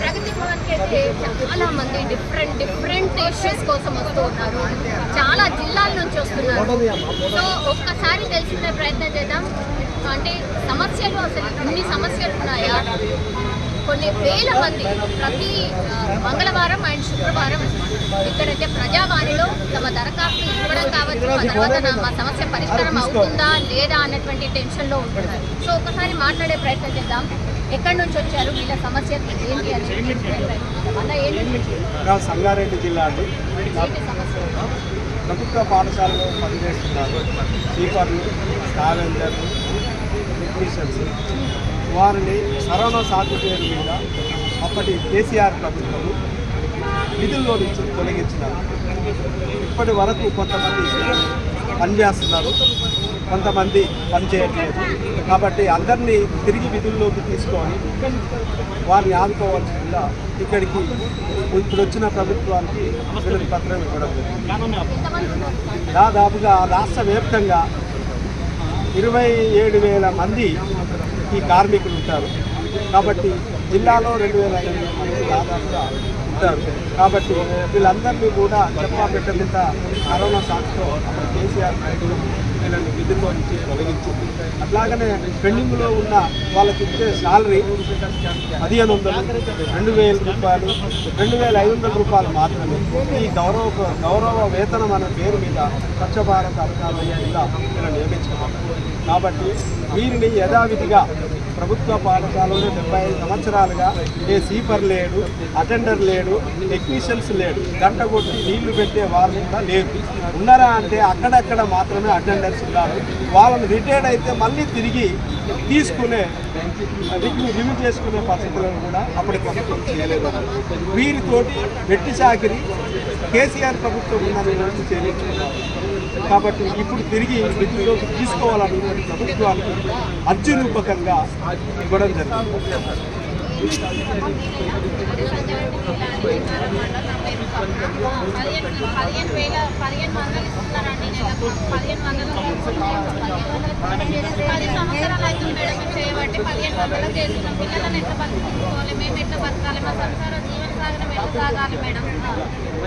ప్రగతి భవన్కి అయితే చాలా మంది డిఫరెంట్ డిఫరెంట్ ఇష్యూస్ కోసం వస్తూ ఉన్నారు. చాలా జిల్లాల నుంచి వస్తున్నారు. సో ఒక్కసారి తెలుసుకునే ప్రయత్నం చేద్దాం. అంటే సమస్యలు అసలు ఇన్ని సమస్యలు ఉన్నాయా? కొన్ని వేల మంది ప్రతి మంగళవారం అండ్ శుక్రవారం ఇక్కడైతే ప్రజావాణిలో తమ దరఖాస్తు ఇవ్వడం కావచ్చు ఆ తర్వాత మా సమస్య పరిష్కారం అవుతుందా లేదా అన్నటువంటి టెన్షన్లో ఉంటున్నారు. సో ఒకసారి మాట్లాడే ప్రయత్నం చేద్దాం. ఎక్కడి నుంచి వచ్చారు? వీళ్ళ సమస్య ఏంటి అని సంగారెడ్డి జిల్లా అండి. ప్రభుత్వ పాఠశాలలో పనిచేస్తున్నారు. స్పీకర్లు స్కావెంజర్లు టెక్నీషియన్స్ వారిని కరోనా సాగు పేరు మీద అప్పటి కేసీఆర్ ప్రభుత్వం విధుల్లో నుంచి తొలగించినారు. ఇప్పటి వరకు కొంతమంది పనిచేస్తున్నారు. కొంతమంది పనిచేయట్లేదు. కాబట్టి అందరినీ తిరిగి విధుల్లోకి తీసుకొని వారిని ఆదుకోవాల్సిందిగా ఇక్కడికి ఇప్పుడు వచ్చిన ప్రభుత్వానికి వినతి పత్రం ఇవ్వడం జరిగింది. దాదాపుగా రాష్ట్ర వ్యాప్తంగా ఇరవై ఏడు వేల మంది ఈ కార్మికులు ఉంటారు. కాబట్టి జిల్లాలో రెండు వేల ఐదు మంది దాదాపుగా ఉంటారు. కాబట్టి వీళ్ళందరినీ కూడా చెప్పా పెట్ట మీద కరోనా సాక్షితో కేసీఆర్ నాయుడు వీళ్ళని విధుల్లో తొలగించు అట్లాగనే పెండింగ్లో ఉన్న వాళ్ళకి ఇచ్చే శాలరీ పదిహేను వందలు రెండు వేల రూపాయలు రెండు వేల ఐదు వందల రూపాయలు మాత్రమే. ఈ గౌరవ గౌరవ వేతనం అనే పేరు మీద స్వచ్ఛ భారత్ అధికారుల కింద కాబట్టి వీరిని యథావిధిగా ప్రభుత్వ పాఠశాలలో డెబ్బై ఐదు సంవత్సరాలుగా ఏ సీపర్ లేడు అటెండర్ లేడు టెక్నీషియన్స్ లేడు. గంట కొట్టి నీళ్ళు పెట్టే వాళ్ళు కూడా లేరు. ఉన్నారా అంటే అక్కడక్కడ మాత్రమే అటెండర్స్ ఉన్నారు. వాళ్ళని రిటైర్డ్ అయితే మళ్ళీ తిరిగి తీసుకునే రివ్యూ రివ్యూ చేసుకునే పరిస్థితులను కూడా అప్పటి ప్రభుత్వం చేయలేదు. వీరితోటి వెట్టి చాకిరి కేసీఆర్ ప్రభుత్వం ఉన్నది చేయించుకున్నారు. కాబట్టి ఇప్పుడు తిరిగి విధుల్లోకి తీసుకోవాలని ప్రభుత్వానికి అర్జునూపకంగా ఇవ్వడం జరిగింది పదిహేను వందలు చేస్తున్నాం పిల్లలను ఎట్లా బతుకోవాలి మేము ఎట్లా బతకాలి మా సంసార సాగాలి మేడం.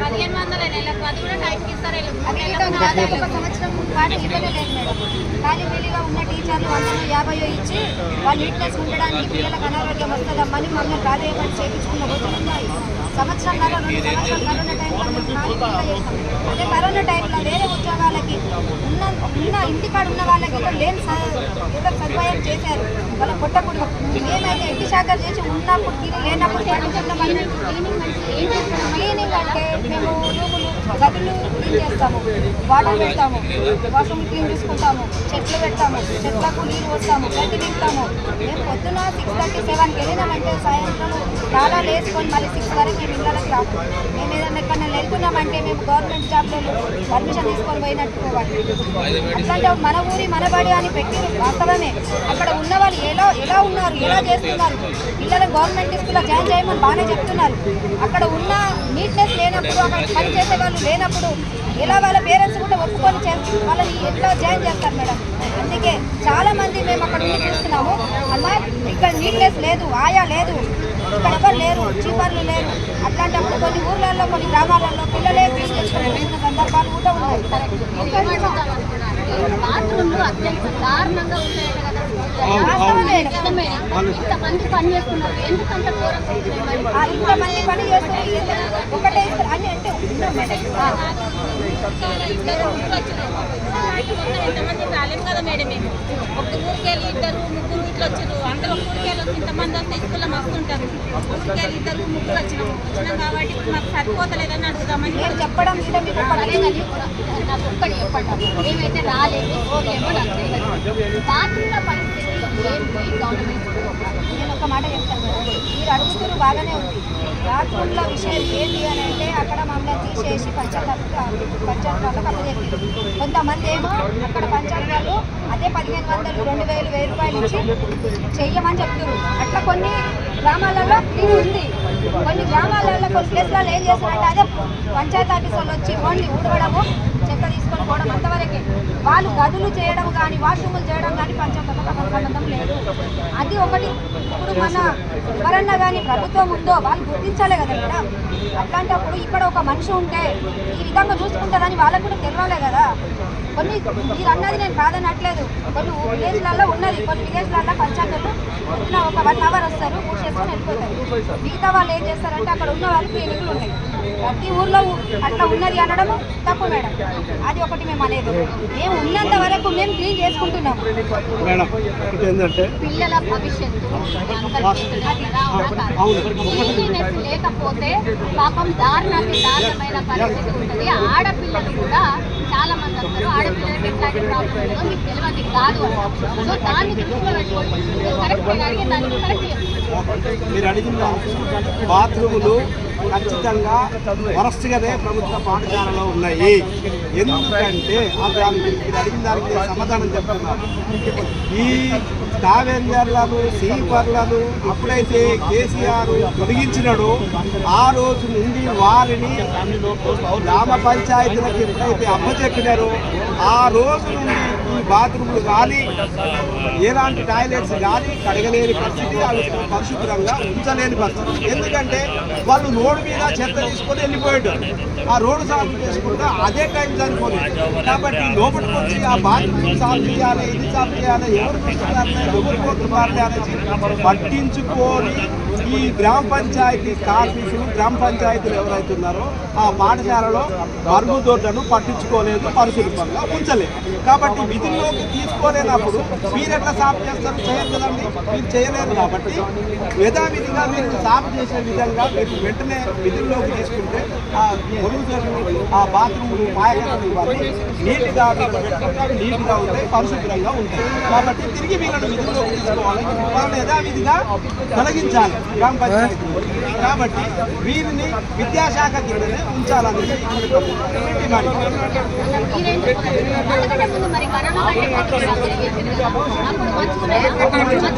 పదిహేను వందల నెలకు అది కూడా టైంకి ఇస్తారు. కాదు. ఒక సంవత్సరం పాటు ఇవ్వలేదు మేడం. ఖాళీ ఖాళీగా ఉన్న టీచర్లు వందలు యాభై ఇచ్చి వాళ్ళు నీట్నెస్ ఉండడానికి పిల్లలకు అనారోగ్యం వస్తుందమ్మని మమ్మల్ని ప్రాధాన్యపడి చేయించుకున్న రోజులు ఉన్నాయి. సంవత్సరం రెండు సంవత్సరాలు కరోనా టైంలో మేము ఖాళీ అదే కరోనా టైంలో వేరే ఉద్యోగాలకి ఉన్న ఉన్న ఇంటికాడ ఉన్న వాళ్ళకి కూడా లేని ఏదో సదుపాయం చేశారు. వాళ్ళ కొట్టకూడదు మేమైతే ఎట్టి శాఖ చేసి ఉన్నప్పుడు లేనప్పుడు క్లీనింగ్ అంటే మేము గదులు క్లీన్ చేస్తాము వాటర్ పెడతాము వాష్రూమ్ క్లీన్ చేసుకుంటాము చెట్లు పెడతాము చెట్లకు నీరు పోస్తాము గడ్డి నింపుతాము మేము పొద్దున సిక్స్ థర్టీ సెవెన్కి వెళ్ళినామంటే సాయంత్రం చాలా లేచుకొని మళ్ళీ సిక్స్ వరకు మేము ఇళ్ళకి రాము. మేము ఏదైనా ఎక్కడైనా వెళ్తున్నామంటే మేము గవర్నమెంట్ జాబ్లో పర్మిషన్ తీసుకొని పోయినట్టు అట్లాంటి మన ఊరి మన బడి అని పెట్టి వాస్తవమే. అక్కడ ఉన్న వాళ్ళు ఎలా ఎలా ఉన్నారు ఎలా చేస్తున్నారు? పిల్లలు గవర్నమెంట్ స్కూల్లో జాయిన్ చేయమని బాగానే చెప్తున్నారు. అక్కడ ఉన్న నీట్నెస్ లేనప్పుడు అక్కడ పనిచేసే వాళ్ళు వాళ్ళు లేనప్పుడు ఎలా వాళ్ళ పేరెంట్స్ కూడా ఒప్పుకొని చేస్తారు వాళ్ళని ఎట్లా జాయిన్ చేస్తారు మేడం. అందుకే చాలా మంది మేము అక్కడ ఉండి చూస్తున్నాము. అలా ఇక్కడ నీట్నెస్ లేదు ఆయా లేదు. ఇక్కడ ఎవరు లేరు చీపర్లు లేరు. అట్లాంటప్పుడు కొన్ని ఊర్లలో కొన్ని గ్రామాలలో పిల్లలే వచ్చిన సందర్భాలు కూడా ఉన్నాయి. బాత్రూమ్లు అత్యంత దారుణంగా. ఇంతమంది పని చేస్తున్నారు. ఎందుకంత ఘోరం? చేస్తున్నారు? ఆ ఇంతమంది పని రాలేము కదా మేడం మేము ఒక ఊరికెళ్ళి ఇద్దరు ముగ్గురు ఇట్లా వచ్చారు అందరూ ఒక ఊరికెళ్ళి వచ్చి ఇంతమంది వస్తే స్కూల్లో మస్తు ఉంటారు ఊరికి ఇద్దరు ముగ్గురు వచ్చినాము వచ్చినాం కాబట్టి ఇప్పుడు మాకు సరిపోతలేదని అడుగుదామని నేను చెప్పడం కూడా మీకు అదే నాకు ఒక్కటి చెప్పండి మేమైతే రాలేదు పోలేమో నాకు తెలియదు బాత్రూమ్ల పరిస్థితి ఏంటి గవర్నమెంట్ నేను ఒక మాట చెప్తాను మీరు అడుగుతున్నారు బాగానే ఉంది బాత్రూమ్ల విషయం ఏంటి అని అంటే అక్కడ మమ్మల్ని తీసేసి పంచాయతీ పంచాయతీ వాళ్ళకి అప్పచెప్పింది కొంతమంది ఏమో అక్కడ పంచాయతీ వాళ్ళు అదే పదిహేను వందలు రెండు వేలు వెయ్యి రూపాయలు ఇచ్చి చెయ్యమని చెప్తున్నారు. అట్లా కొన్ని గ్రామాలలో ఫ్రీ ఉంది. కొన్ని గ్రామాలలో కొన్ని ప్లేస్లలో ఏం చేస్తారంటే అదే పంచాయతీ ఆఫీసులు వచ్చి ఓన్లీ ఊడవడము చెత్త తీసుకొని పోవడం అంతవరకే. వాళ్ళు గదులు చేయడం కానీ వాష్రూములు చేయడం కానీ పంచాయతీతో సంబంధం లేదు. అది ఒకటి. ఇప్పుడు మన ఎవరన్నా కానీ ప్రభుత్వం ఉందో వాళ్ళు గుర్తించాలే కదా మేడం. అట్లాంటప్పుడు ఇక్కడ ఒక మనిషి ఉంటే ఈ విధంగా చూసుకుంటుందని వాళ్ళకు కూడా తెలియాలే కదా. కొన్ని మీరు అన్నది నేను కాదనట్లేదు. కొన్ని విలేజ్లలో ఉన్నది. కొన్ని విలేజ్లలో పంచాయతీలు పొద్దున ఒక వన్ అవర్ వస్తారు. పూజ చేసుకొని వెళ్ళిపోతారు. మిగతా వాళ్ళు ఏం చేస్తారంటే అక్కడ ఉన్న వాళ్ళు క్లినిక్లు ఉన్నాయి. ప్రతి ఊర్లో అట్లా ఉన్నది అనడం తప్పు మేడం. అది ఒకటి మేము అనేది. మేము ఉన్నంత వరకు మేము క్లీన్ చేసుకుంటున్నాం. పిల్లల భవిష్యత్తు లేకపోతే పాపం దారుణానికి దారుణమైన పరిస్థితి ఉంటుంది. ఆడపిల్లలు కూడా చాలా మంది అందరూ ఆడపిల్లలకి ఎట్లాంటి ప్రాబ్లం ఉందో మీకు తెలియదు కాదు. సో దాన్ని దృష్టిలో పెట్టుకోండి కరెక్ట్ అడిగే దానికి కరెక్ట్ మీరు అడిగిన బాత్రూములు ఖచ్చితంగా వరస్ట్గానే ప్రభుత్వ పాఠశాలలో ఉన్నాయి. ఎందుకంటే దానికి మీరు అడిగిన దానికి సమాధానం చెప్తున్నారు ఈ కావేంజర్లను సీపర్లను ఎప్పుడైతే కేసీఆర్ తొలగించినాడో ఆ రోజు నుండి వారిని గ్రామ పంచాయతీలకు ఎప్పుడైతే అప్పచెప్పినారో ఆ రోజు నుండి ఈ బాత్రూములు కానీ ఎలాంటి టాయిలెట్స్ కానీ కడగలేని పరిస్థితి వాళ్ళు పరిశుభ్రంగా ఉంచలేని పరిస్థితి. ఎందుకంటే వాళ్ళు రోడ్డు మీద చెత్త తీసుకొని వెళ్ళిపోయాడు. ఆ రోడ్డు సాగు చేసుకుంటే అదే టైం సరిపోలేదు కాబట్టి లోపలికి వచ్చి ఆ బాధ్యత సాగు చేయాలి ఇది సాగు చేయాలి ఎవరు చూస్తున్నారు ఎవరు పోతున్నారు అనేసి పట్టించుకొని ఈ గ్రామ పంచాయతీ కార్మికులు గ్రామ పంచాయతీలు ఎవరైతే ఉన్నారో ఆ పాఠశాలలో మరుగుదొడ్లను పట్టించుకోలేదు పరిశుభ్రంగా ఉంచలేదు. కాబట్టి విధుల్లోకి తీసుకోలేనప్పుడు మీరు ఎట్లా సాగు చేస్తారు? చేయరు కదండి మీరు చేయలేరు కాబట్టి యథావిధిగా మీరు సాఫ్ చేసే విధంగా మీరు వెంటనే విధుల్లోకి తీసుకుంటే ఆ మరుగుదొడ్లు ఆ బాత్రూములు మాయకలు ఇవ్వాలి నీట్గా మీరు పెట్టుకుంటే నీట్గా ఉంటాయి పరిశుభ్రంగా ఉంటాయి. కాబట్టి తిరిగి వీళ్ళని విధుల్లోకి తీసుకోవాలి. వాళ్ళని యథావిధిగా తొలగించాలి గ్రామ పంచాయతీ కాబట్టి వీరిని విద్యాశాఖ కిందనే ఉంచాలనేది మరి కరోనా కంటే ముందు అప్పుడు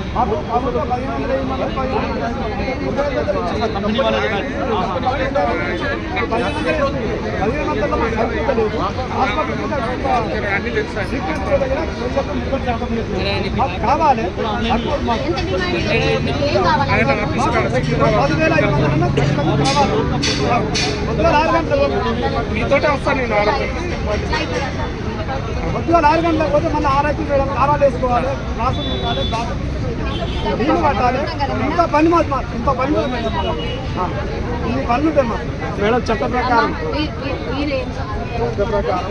కావాలి పదివేల ఐదు వందలన్నా ఖచ్చితంగా కావాలి పొద్దున ఆరు గంటల మీతోటే వస్తాను నేను పొద్దున ఆరు గంటలకు పోతే మళ్ళీ ఆరోగ్యం వేయడం వేసుకోవాలి రాసులు ఉండాలి ನೀನು ಮಾತಾಡಿ ಇಂಥ ಪನ್ನಿ ಮಾತು ಮಾತು ಇಂಥ ಪನ್ನಿ ಮಾತು ಹಾಂ ಇನ್ನು ಪನ್ನು ಬೇಮ ಮೇಡಮ್ ಚಟ್ಟ ಪ್ರಕಾರ ಚಟ್ಟ ಪ್ರಕಾರ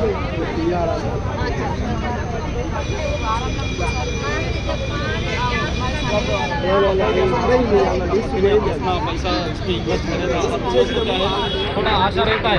अपना पैसा इसकी इन्वेस्ट करेगा थोड़ा आशा रहता है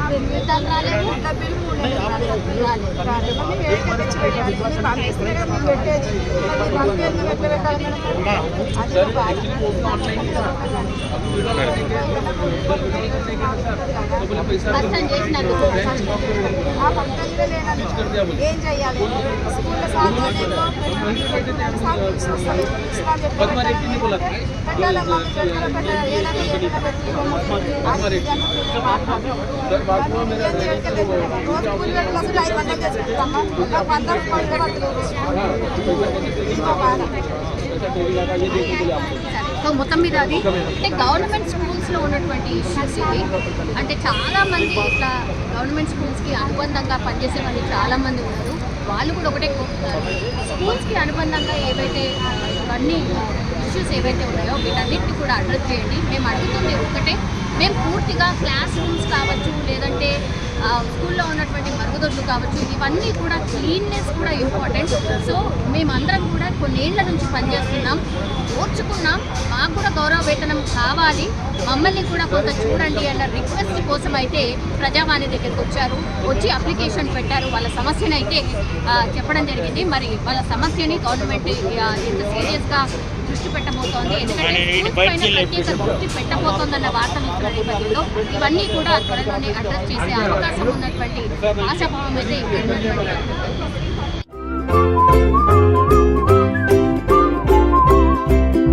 చూడు ఎన్ని ఎన్ని నెలల నుంచి బిల్స్ పెండింగ్ ఉన్నాయి జీతాలు రాలేదు రాలేదు. కష్టం చేసినందుకు ఏం చెయ్యాలి స్కూల్లో సాధ్యమేమో పెట్టాలమ్మా పెట్టాలి ఏదైనా రోజు కూలి పెట్టాలి అసలు ఐదు వందలు వంద రూపాయలు సో మొత్తం మీద అది అంటే గవర్నమెంట్ స్కూల్స్లో ఉన్నటువంటి ఇష్యూస్ ఇవి. అంటే చాలామంది ఇట్లా గవర్నమెంట్ స్కూల్స్కి అనుబంధంగా పనిచేసే వాళ్ళు చాలామంది ఉన్నారు. వాళ్ళు కూడా ఒకటే కోరుతున్నారు. స్కూల్స్కి అనుబంధంగా ఏవైతే ఇవన్నీ ఇష్యూస్ ఏవైతే ఉన్నాయో వీటన్నిటిని కూడా అడ్రస్ చేయండి. మేము అడుగుతుంది ఒకటే మేము పూర్తిగా క్లాస్ రూమ్స్ కావచ్చు లేదంటే స్కూల్లో ఉన్నటువంటి మరుగుదొడ్లు కావచ్చు ఇవన్నీ కూడా క్లీన్నెస్ కూడా ఇంపార్టెంట్. సో మేమందరం కూడా కొన్నేళ్ళ నుంచి పనిచేస్తున్నాం. ఓర్చుకున్నాం. మాకు కూడా గౌరవ వేతనం కావాలి. మమ్మల్ని కూడా కొంత చూడండి అన్న రిక్వెస్ట్ కోసం అయితే ప్రజావాణి దగ్గరికి వచ్చారు. వచ్చి అప్లికేషన్ పెట్టారు. వాళ్ళ సమస్యను అయితే చెప్పడం జరిగింది. మరి వాళ్ళ సమస్యని గవర్నమెంట్ ఎంత సీరియస్గా దృష్టి పెట్టబోతోంది. ఎందుకంటే దృష్టి పెట్టబోతోందన్న వార్తలు వస్తున్న నేపథ్యంలో ఇవన్నీ కూడా త్వరలోనే అడ్రస్ చేసే అవకాశం ఉన్నటువంటి ఆశాభావం అయితే ఇక్కడ